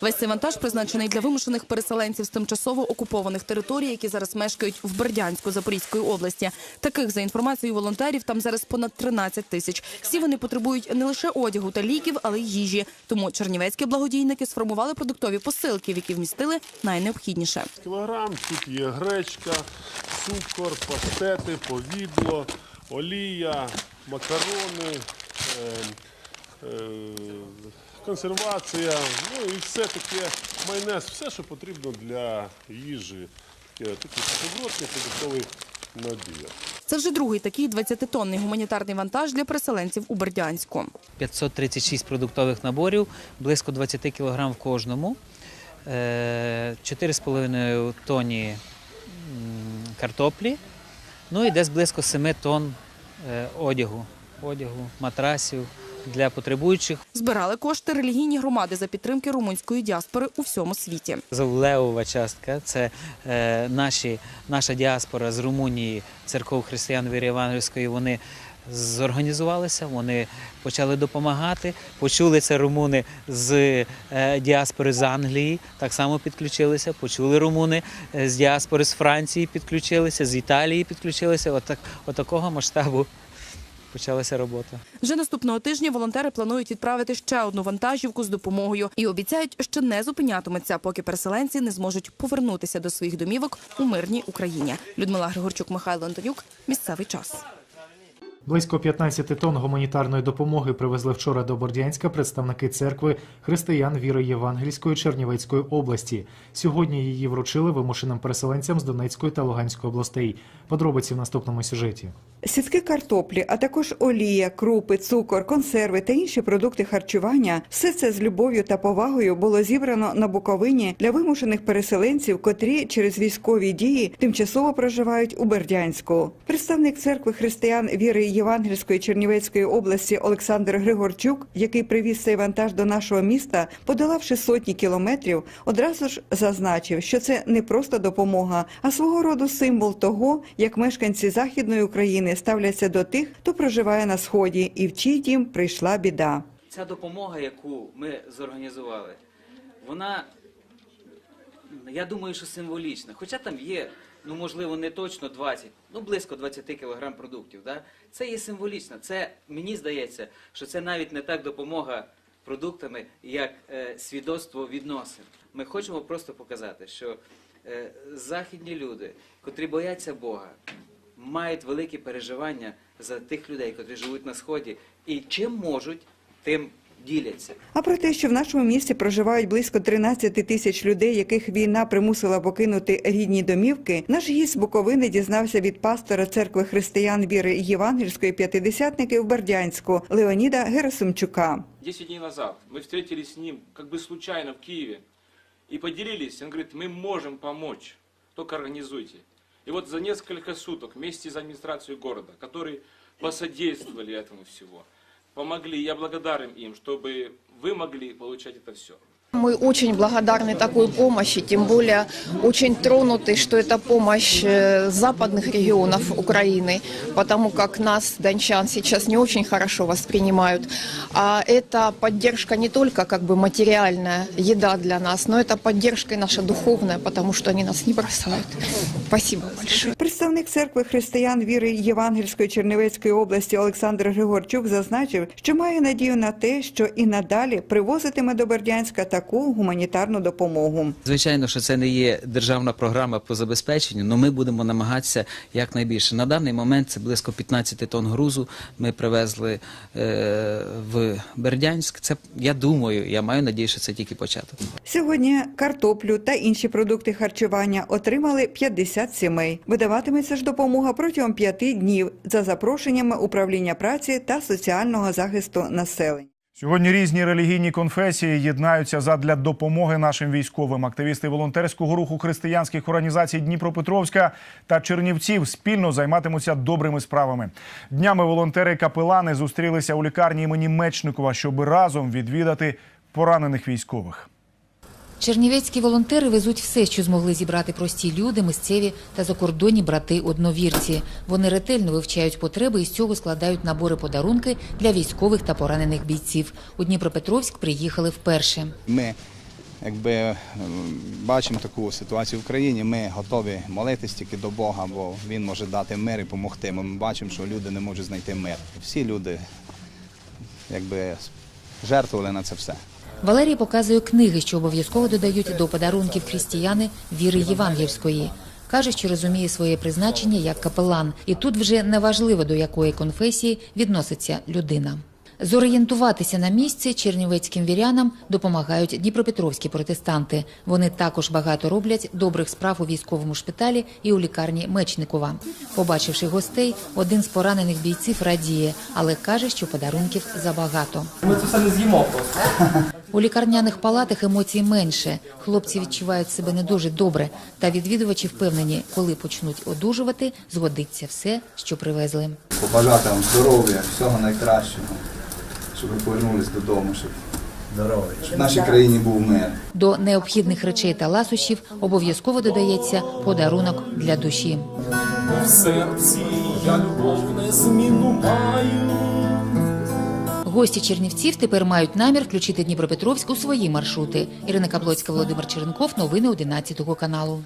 Весь цей вантаж призначений для вимушених переселенців з тимчасово окупованих територій, які зараз мешкають в Бердянську Запорізької області. Таких за інформацією волонтерів там зараз понад 13 тисяч. Всі вони потребують не лише одягу та ліків, але й їжі. Тому чернівецькі благодійники сформували продуктові посилки, в які вмістили найнеобхідніше. кілограм. Тут є гречка, цукор, паштети, повідло, олія, макарони, е, е, консервація, ну і все таке майонез, все, що потрібно для їжі. Таке- Такий суворотний продуктовий набір. Це вже другий такий 20-тонний гуманітарний вантаж для переселенців у Бердянську. 536 продуктових наборів, близько 20 кг в кожному, е, 4,5 тонні м, картоплі, ну і десь близько 7 тонн е, одягу, одягу, матрасів для потребуючих. Збирали кошти релігійні громади за підтримки румунської діаспори у всьому світі. Завлеова частка це е, наші, наша діаспора з Румунії, церков християн віри Євангельської. Вони зорганізувалися, вони почали допомагати. Почули це румуни з е, діаспори з Англії, так само підключилися. Почули румуни е, з діаспори з Франції, підключилися, з Італії підключилися. Отак, отакого масштабу почалася робота. Вже наступного тижня волонтери планують відправити ще одну вантажівку з допомогою і обіцяють, що не зупинятимуться, поки переселенці не зможуть повернутися до своїх домівок у мирній Україні. Людмила Григорчук, Михайло Антонюк. Місцевий час. Близько 15 тонн гуманітарної допомоги привезли вчора до Бордянська представники церкви християн віри Євангельської Чернівецької області. Сьогодні її вручили вимушеним переселенцям з Донецької та Луганської областей. Подробиці в наступному сюжеті. Сітки картоплі, а також олія, крупи, цукор, консерви та інші продукти харчування – все це з любов'ю та повагою було зібрано на Буковині для вимушених переселенців, котрі через військові дії тимчасово проживають у Бердянську. Представник церкви християн віри Євангельської Чернівецької області Олександр Григорчук, який привіз цей вантаж до нашого міста, подолавши сотні кілометрів, одразу ж зазначив, що це не просто допомога, а свого роду символ того, як мешканці Західної України ставляться до тих, хто проживає на сході, і в чий дім прийшла біда. Ця допомога, яку ми зорганізували, вона, я думаю, що символічна. Хоча там є, ну можливо, не точно 20, ну близько 20 кілограм продуктів. Да? Це є символічно. Це мені здається, що це навіть не так допомога продуктами, як е, свідоцтво відносин. Ми хочемо просто показати, що е, західні люди, котрі бояться Бога, мають великі переживання за тих людей, котрі живуть на сході, і чим можуть, тим діляться. А про те, що в нашому місті проживають близько 13 тисяч людей, яких війна примусила покинути рідні домівки, наш гість з Буковини дізнався від пастора церкви християн віри Євангельської п'ятидесятники в Бердянську Леоніда Герасимчука. Десять дней назад мы встретились с ним как бы случайно в Киеве и поделились. Он говорит, мы можем помочь, только организуйте. И вот за несколько суток вместе с администрацией города, которые посодействовали этому всего, помогли, я благодарен им, чтобы вы могли получать это все. Мы очень благодарны такой помощи, тем более очень тронуты, что это помощь э, западных регионов Украины, потому как нас, дончан, сейчас не очень хорошо воспринимают. А это поддержка не только как бы материальная, еда для нас, но это поддержка и наша духовная, потому что они нас не бросают. Спасибо большое. Представник церкви християн віри Євангельської Чернівецької області Олександр Григорчук зазначив, що має надію на те, що і надалі привозитиме до Бердянська таку гуманітарну допомогу. Звичайно, що це не є державна програма по забезпеченню, але ми будемо намагатися якнайбільше. На даний момент це близько 15 тонн грузу. Ми привезли е, в Бердянськ. Це я думаю, я маю надію, що це тільки початок. Сьогодні картоплю та інші продукти харчування отримали 50 сімей. Видаватиметься ж допомога протягом п'яти днів за запрошеннями управління праці та соціального захисту населення. Сьогодні різні релігійні конфесії єднаються задля допомоги нашим військовим. Активісти волонтерського руху християнських організацій Дніпропетровська та Чернівців спільно займатимуться добрими справами. Днями волонтери-капелани зустрілися у лікарні імені Мечникова, щоб разом відвідати поранених військових. Чернівецькі волонтери везуть все, що змогли зібрати прості люди, місцеві та закордонні брати-одновірці. Вони ретельно вивчають потреби і з цього складають набори подарунки для військових та поранених бійців. У Дніпропетровськ приїхали вперше. Ми якби бачимо таку ситуацію в країні, ми готові молитись тільки до Бога, бо Він може дати мир і допомогти. Ми бачимо, що люди не можуть знайти мир. Всі люди якби жертвували на це все. Валерій показує книги, що обов'язково додають до подарунків християни віри євангельської. Каже, що розуміє своє призначення як капелан, і тут вже неважливо до якої конфесії відноситься людина. Зорієнтуватися на місці чернівецьким вірянам допомагають дніпропетровські протестанти. Вони також багато роблять добрих справ у військовому шпиталі і у лікарні Мечникова. Побачивши гостей, один з поранених бійців радіє, але каже, що подарунків забагато. Ми це все не з'їмо просто. У лікарняних палатах емоцій менше. Хлопці відчувають себе не дуже добре. Та відвідувачі впевнені, коли почнуть одужувати, згодиться все, що привезли. Побажати вам здоров'я, всього найкращого, щоб ви повернулись додому, щоб, щоб в нашій країні був мир. До необхідних речей та ласощів обов'язково додається подарунок для душі. В серці я любов незмінну маю. Гості Чернівців тепер мають намір включити Дніпропетровськ у свої маршрути. Ірина Каблоцька, Володимир Черенков. Новини 11 каналу.